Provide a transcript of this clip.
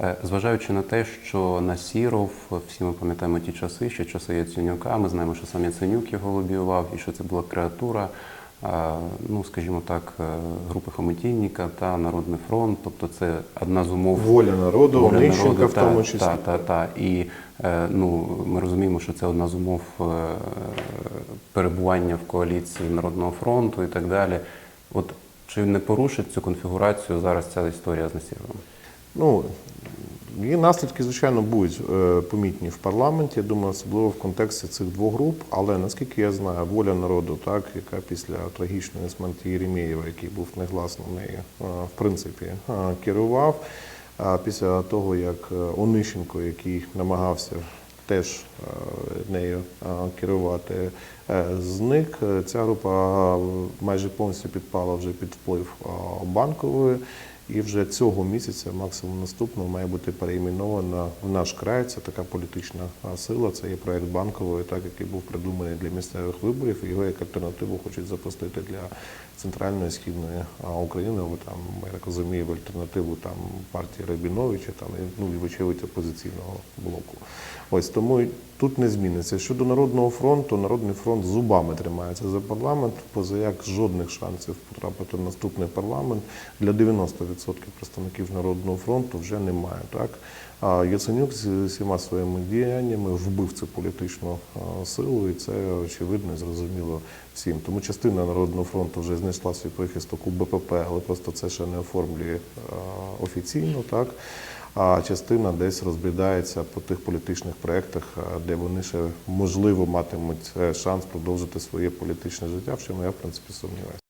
Е, Зважаючи на те, що Насіров, всі ми пам'ятаємо ті часи, ще часи Яценюка, ми знаємо, що сам Яценюк його лобіював і що це була креатура, е, ну скажімо так, е, групи Хометінніка та Народний фронт, тобто це одна з умов Воля народу, Воля народу, в тому числі. Та, та, та. І ну, ми розуміємо, що це одна з умов перебування в коаліції Народного фронту і так далі. От чи не порушить цю конфігурацію зараз ця історія з Насіровим? Ну, її наслідки, звичайно, будуть е, помітні в парламенті. Я думаю, особливо в контексті цих двох груп. Але наскільки я знаю, воля народу, так, яка після трагічної смерті Єремєєва, який був негласно нею, е, в принципі, е, керував. А після того, як Онищенко, який намагався теж нею керувати, зник, ця група майже повністю підпала вже під вплив банкової. І вже цього місяця, максимум наступного, має бути переіменована в наш край. Це така політична сила. Це є проект банкової, так який був придуманий для місцевих виборів. Його як альтернативу хочуть запустити для центральної східної України. Бо там я розумію, в альтернативу там партії Рабіновича, там ну і вочевидь опозиційного блоку. Ось тому тут не зміниться. Щодо народного фронту, народний фронт зубами тримається за парламент. Позаяк жодних шансів потрапити в наступний парламент для 90% представників народного фронту вже немає. Так Яценюк з всіма своїми діяннями вбив цю політичну силу, і це очевидно і зрозуміло всім. Тому частина народного фронту вже знайшла свій прихисток у БПП, але просто це ще не оформлює офіційно. Так а частина десь розбідається по тих політичних проєктах, де вони ще можливо матимуть е, шанс продовжити своє політичне життя, в чому я в принципі сумніваюся.